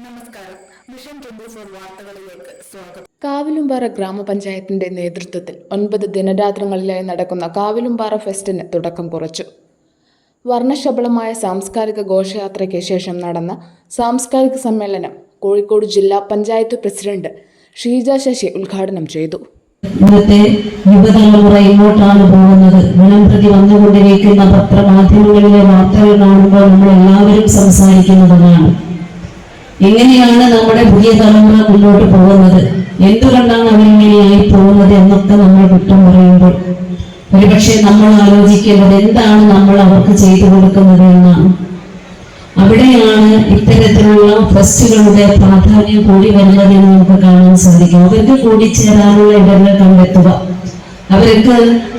നമസ്കാരം. Mission twenty four വാർത്തകളിലേക്ക് സ്വാഗതം. കാവിലുംപാറ ഗ്രാമപഞ്ചായത്തിന്റെ നേതൃത്വത്തിൽ ഒൻപത് ദിനരാത്രങ്ങളിലായി നടക്കുന്ന കാവിലുംപാറ ഫെസ്റ്റിന് തുടക്കം കുറിച്ചു. വർണശബളമായ സാംസ്കാരിക ഘോഷയാത്രയ്ക്ക് ശേഷം നടന്ന സാംസ്കാരിക സമ്മേളനം കോഴിക്കോട് ജില്ലാ പഞ്ചായത്ത് പ്രസിഡന്റ് ഷീജ ശശി ഉദ്ഘാടനം ചെയ്തു. ഇന്നത്തെ യുവതലമുറ എങ്ങോട്ടാണ് പോകുന്നത്? ദിനം പ്രതി വന്നുകൊണ്ടിരിക്കുന്ന പത്രമാധ്യമങ്ങളിലെ വാർത്തകൾ കാണുമ്പോൾ നമ്മൾ എല്ലാവരും സംസാരിക്കുന്നതാണ് എങ്ങനെയാണ് നമ്മുടെ പുതിയ തലമുറ മുന്നോട്ട് പോകുന്നത്? എന്തുകൊണ്ടാണ് അവരിങ്ങനെയായി പോകുന്നത് എന്നൊക്കെ നമ്മൾ കുറ്റം പറയുമ്പോൾ? ഒരുപക്ഷെ നമ്മൾ ആലോചിക്കേണ്ടത് എന്താണ് നമ്മൾ അവർക്ക് ചെയ്തു കൊടുക്കുന്നത് എന്നാണ്. അവിടെയാണ് ഇത്തരത്തിലുള്ള ഫസ്റ്റുകളുടെ പ്രാധാന്യം കൂടി വരുന്നത് എന്ന് നമുക്ക് കാണാൻ സാധിക്കും. അവർക്ക് കൂടിച്ചേരാനുള്ള ഇടങ്ങൾ കണ്ടെത്തുക. അവർക്ക്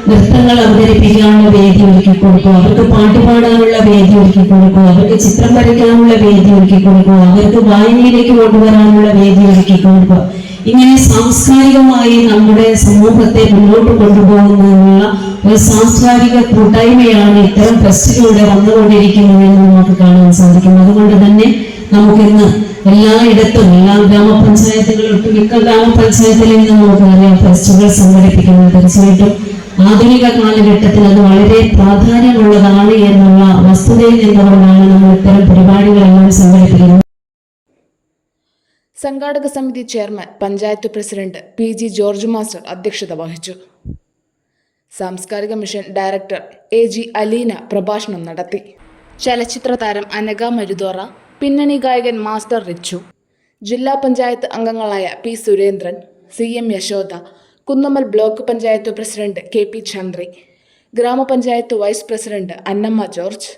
നൃത്തങ്ങൾ അവതരിപ്പിക്കാനുള്ള വേദി ഒരുക്കി കൊടുക്കുക അവർക്ക് പാട്ട് പാടാനുള്ള വേദി ഒരുക്കി കൊടുക്കുക അവർക്ക് ചിത്രം വരയ്ക്കാനുള്ള വേദി ഒരുക്കി കൊടുക്കുക അവർക്ക് വായനയിലേക്ക് കൊണ്ടുവരാനുള്ള വേദി ഒരുക്കി കൊടുക്കുക ഇങ്ങനെ സാംസ്കാരികമായി നമ്മുടെ സമൂഹത്തെ മുന്നോട്ട് കൊണ്ടുപോകുന്നതിനുള്ള ഒരു സാംസ്കാരിക കൂട്ടായ്മയാണ് ഇത്തരം ഫെസ്റ്റിലൂടെ വന്നുകൊണ്ടിരിക്കുന്നതെന്ന് നമുക്ക് കാണാൻ സാധിക്കും. അതുകൊണ്ട് തന്നെ നമുക്കിന്ന് എല്ലായിടത്തും എല്ലാ ഗ്രാമപഞ്ചായത്തുകളും ഒട്ടുമിക്ക ഗ്രാമപഞ്ചായത്തിലും ഇന്ന് നമുക്കറിയാം ഫെസ്റ്റുകൾ സംഘടിപ്പിക്കുന്നത്. തീർച്ചയായിട്ടും ആധുനിക കാലഘട്ടത്തിൽ അത് വളരെ പ്രാധാന്യമുള്ളതാണ് എന്നുള്ള വസ്തുതയിൽ നിന്നുകൊണ്ടാണ് നമ്മൾ ഇത്തരം പരിപാടികളെല്ലാം സംഘടിപ്പിക്കുന്നത്. സംഘാടക സമിതി chairman panchayat president P G George master അധ്യക്ഷത വഹിച്ചു. സാംസ്കാരിക mission director A G Aleena പ്രഭാഷണം നടത്തി. ചലച്ചിത്ര താരം അനഘ മരുതോറ പിന്നണി ഗായകൻ മാസ്റ്റർ റിച്ചു ജില്ലാ പഞ്ചായത്ത് അംഗങ്ങളായ P Surendran C M Yashoda Kunnammal block panchayat president K P Chandri ഗ്രാമപഞ്ചായത്ത് vice president Annamma George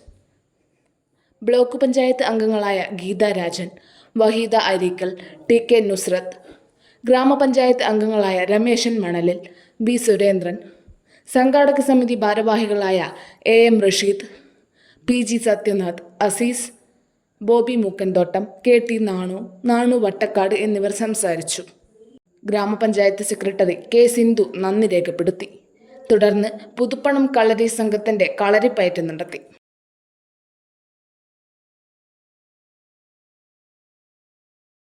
block panchayat അംഗങ്ങളായ ഗീത രാജൻ വഹീദ അരീക്കൽ ടി കെ നുസ്രത്ത് ഗ്രാമപഞ്ചായത്ത് അംഗങ്ങളായ രമേശൻ മണലിൽ ബി സുരേന്ദ്രൻ സംഘാടക സമിതി ഭാരവാഹികളായ A M Rasheed P G Sathyanath Azeez Bobby Mookkanthottam K T Nanu Nanu Vattakkad എന്നിവർ സംസാരിച്ചു. ഗ്രാമപഞ്ചായത്ത് സെക്രട്ടറി കെ സിന്ധു നന്ദി രേഖപ്പെടുത്തി. തുടർന്ന് പുതുപ്പണം കളരി സംഘത്തിന്റെ കളരിപ്പയറ്റ് നടത്തി.